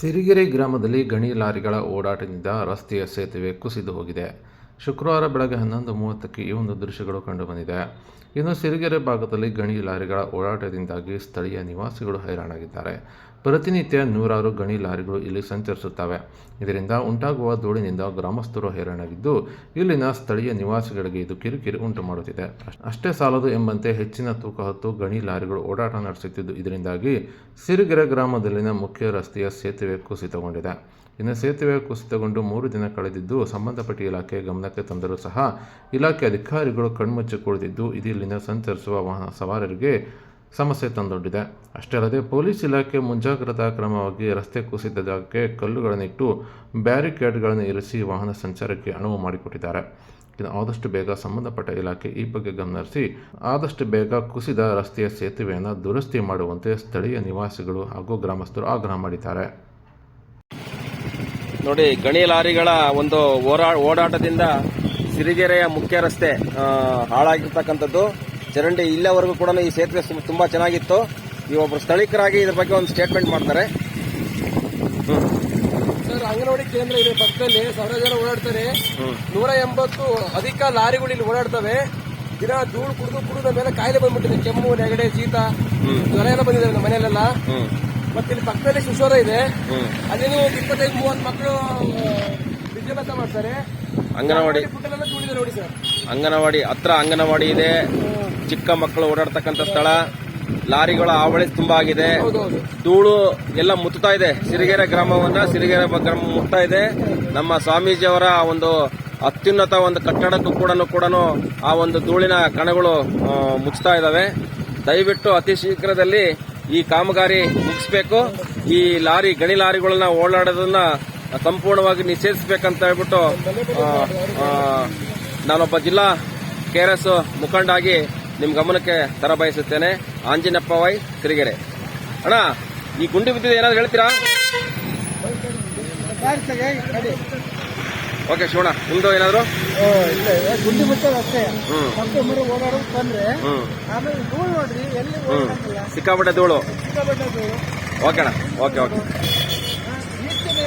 ಸಿರಿಗೆರೆ ಗ್ರಾಮದಲ್ಲಿ ಗಣಿ ಲಾರಿಗಳ ಓಡಾಟದಿಂದ ರಸ್ತೆಯ ಸೇತುವೆ ಕುಸಿದು ಹೋಗಿದೆ. ಶುಕ್ರವಾರ ಬೆಳಗ್ಗೆ ಹನ್ನೊಂದು ಮೂವತ್ತಕ್ಕೆ ಈ ಒಂದು ದೃಶ್ಯಗಳು ಕಂಡುಬಂದಿದೆ ಇನ್ನು ಸಿರಿಗೆರೆ ಭಾಗದಲ್ಲಿ ಗಣಿ ಲಾರಿಗಳ ಓಡಾಟದಿಂದಾಗಿ ಸ್ಥಳೀಯ ನಿವಾಸಿಗಳು ಹೈರಾಣಾಗಿದ್ದಾರೆ. ಪ್ರತಿನಿತ್ಯ ನೂರಾರು ಗಣಿ ಲಾರಿಗಳು ಇಲ್ಲಿ ಸಂಚರಿಸುತ್ತವೆ. ಇದರಿಂದ ಉಂಟಾಗುವ ಧೂಳಿನಿಂದ ಗ್ರಾಮಸ್ಥರು ಹೈರಾಣಾಗಿದ್ದು, ಇಲ್ಲಿನ ಸ್ಥಳೀಯ ನಿವಾಸಿಗಳಿಗೆ ಇದು ಕಿರಿಕಿರಿ ಉಂಟು ಮಾಡುತ್ತಿದೆ. ಅಷ್ಟೇ ಸಾಲದು ಎಂಬಂತೆ ಹೆಚ್ಚಿನ ತೂಕ ಹೊತ್ತು ಗಣಿ ಲಾರಿಗಳು ಓಡಾಟ ನಡೆಸುತ್ತಿದ್ದು, ಇದರಿಂದಾಗಿ ಸಿರಿಗೆರೆ ಗ್ರಾಮದಲ್ಲಿನ ಮುಖ್ಯ ರಸ್ತೆಯ ಸೇತುವೆ ಕುಸಿತಗೊಂಡಿದೆ. ಇನ್ನು ಸೇತುವೆ ಕುಸಿತಗೊಂಡು ಮೂರು ದಿನ ಕಳೆದಿದ್ದು, ಸಂಬಂಧಪಟ್ಟ ಇಲಾಖೆ ಗಮನಕ್ಕೆ ತಂದರೂ ಸಹ ಇಲಾಖೆ ಅಧಿಕಾರಿಗಳು ಕಣ್ಮುಚ್ಚಿ ಕುಳಿತಿದ್ದು ಇದು ಇಲ್ಲಿನ ಸಂಚರಿಸುವ ವಾಹನ ಸವಾರರಿಗೆ ಸಮಸ್ಯೆ ತಂದೊಡ್ಡಿದೆ. ಅಷ್ಟೇ ಅಲ್ಲದೆ ಪೊಲೀಸ್ ಇಲಾಖೆ ಮುಂಜಾಗ್ರತಾ ಕ್ರಮವಾಗಿ ರಸ್ತೆ ಕುಸಿದ ಜಾಗಕ್ಕೆ ಕಲ್ಲುಗಳನ್ನಿಟ್ಟು ಬ್ಯಾರಿಕೇಡ್ಗಳನ್ನು ಇರಿಸಿ ವಾಹನ ಸಂಚಾರಕ್ಕೆ ಅನುವು ಮಾಡಿಕೊಟ್ಟಿದ್ದಾರೆ. ಇನ್ನು ಆದಷ್ಟು ಬೇಗ ಸಂಬಂಧಪಟ್ಟ ಇಲಾಖೆ ಈ ಬಗ್ಗೆ ಗಮನಹರಿಸಿ ಆದಷ್ಟು ಬೇಗ ಕುಸಿದ ರಸ್ತೆಯ ಸೇತುವೆಯನ್ನು ದುರಸ್ತಿ ಮಾಡುವಂತೆ ಸ್ಥಳೀಯ ನಿವಾಸಿಗಳು ಹಾಗೂ ಗ್ರಾಮಸ್ಥರು ಆಗ್ರಹ ಮಾಡಿದ್ದಾರೆ. ನೋಡಿ, ಗಣಿ ಲಾರಿಗಳ ಒಂದು ಓಡಾಟದಿಂದ ಸಿರಿಗೆರೆಯ ಮುಖ್ಯ ರಸ್ತೆ ಹಾಳಾಗಿರ್ತಕ್ಕಂಥದ್ದು. ಚರಂಡಿ ಇಲ್ಲಿವರೆಗೂ ಕೂಡ ಈ ಸೇತುವೆ ತುಂಬ ಚೆನ್ನಾಗಿತ್ತು. ಈ ಒಬ್ಬರು ಸ್ಥಳೀಕರಾಗಿ ಇದ್ರ ಬಗ್ಗೆ ಒಂದು ಸ್ಟೇಟ್ಮೆಂಟ್ ಮಾಡ್ತಾರೆ. ಸರ್ ಅಂಗನವಾಡಿ ಕೇಂದ್ರ ಇದೆ. ಪಕ್ಕದಲ್ಲಿ ಸಾವಿರ ಜನ ಓಡಾಡ್ತಾರೆ. ನೂರ ಎಂಬತ್ತು ಅಧಿಕ ಲಾರಿಗಳು ಇಲ್ಲಿ ಓಡಾಡ್ತವೆ. ದಿನ ಧೂಳು ಕುಡಿದು ಕುಡಿದ ಮೇಲೆ ಕಾಯಿಲೆ ಬಂದ್ಬಿಟ್ಟಿದೆ. ಕೆಮ್ಮು ನೆಗಡೆ ಶೀತ. ಜ್ವರ ಎಲ್ಲ ಬಂದಿದೆ ನಮ್ಮ ಮನೆಯಲ್ಲೆಲ್ಲ. ಮತ್ತೆ ಇಲ್ಲಿ ಪಕ್ಕದಲ್ಲಿ ಸುಶೋಧ ಇದೆ. ಅಲ್ಲಿ ಅಲ್ಲೇನು ಇಪ್ಪತ್ತೈದು ಮೂವತ್ತು ಮಕ್ಕಳು ವಿದ್ಯಾಭ್ಯಾಸ ಮಾಡ್ತಾರೆ. ಅಂಗನವಾಡಿ ಅಂಗನವಾಡಿ ಹತ್ರ ಅಂಗನವಾಡಿ ಇದೆ. ಚಿಕ್ಕ ಮಕ್ಕಳು ಓಡಾಡ್ತಕ್ಕಂಥ ಸ್ಥಳ. ಲಾರಿಗಳ ಆವಳಿ ತುಂಬಾ ಆಗಿದೆ. ಧೂಳು ಎಲ್ಲ ಮುತ್ತಾ ಇದೆ. ಸಿರಿಗೆರೆ ಗ್ರಾಮವನ್ನ ಸಿರಿಗೆರೆ ಗ್ರಾಮ ಮುತ್ತಾ ಇದೆ. ನಮ್ಮ ಸ್ವಾಮೀಜಿಯವರ ಒಂದು ಅತ್ಯುನ್ನತ ಒಂದು ಕಟ್ಟಡಕ್ಕೂ ಕೂಡ ಕೂಡ ಆ ಒಂದು ಧೂಳಿನ ಕಣಗಳು ಮುಚ್ಚುತ್ತಾ ಇದ್ದಾವೆ. ದಯವಿಟ್ಟು ಅತಿ ಶೀಘ್ರದಲ್ಲಿ ಈ ಕಾಮಗಾರಿ ಮುಗಿಸ್ಬೇಕು. ಈ ಲಾರಿ ಗಣಿ ಲಾರಿಗಳನ್ನ ಓಡಾಡೋದನ್ನ ಸಂಪೂರ್ಣವಾಗಿ ನಿಷೇಧಿಸಬೇಕಂತ ಹೇಳ್ಬಿಟ್ಟು ನಾನೊಬ್ಬ ಜಿಲ್ಲಾ ಕೆ ಜಿಲ್ಲಾ ಎಸ್ ಮುಖಂಡಾಗಿ ನಿಮ್ ಗಮನಕ್ಕೆ ತರ ಬಯಸುತ್ತೇನೆ ಆಂಜನಪ್ಪ ವೈ ಸಿರಿಗೆರೆ ಅಣ್ಣ ಈ ಗುಂಡಿ ಬಿದ್ದಿದೆ ಏನಾದ್ರು ಹೇಳ್ತೀರಾ? ಓಕೆ ಶೋಣ ನಿಮ್ದು ಏನಾದ್ರು? ಗುಂಡಿ ಬಿಟ್ಟು ಅಷ್ಟೇ. ಹ್ಮ್. ಮಕ್ಕಳು ಓಡಾಡೋದು ಬಂದ್ರೆ ಆಮೇಲೆ ಧೂಳು ನೋಡ್ರಿ ಎಲ್ಲಿ ಹ್ಮ್. ಸಿಕ್ಕಾಪಟ್ಟೆ ಧೂಳು. ಸಿಕ್ಕಾಪಟ್ಟೆ ಓಕೆ ಅಣ್ಣ. Okay okay.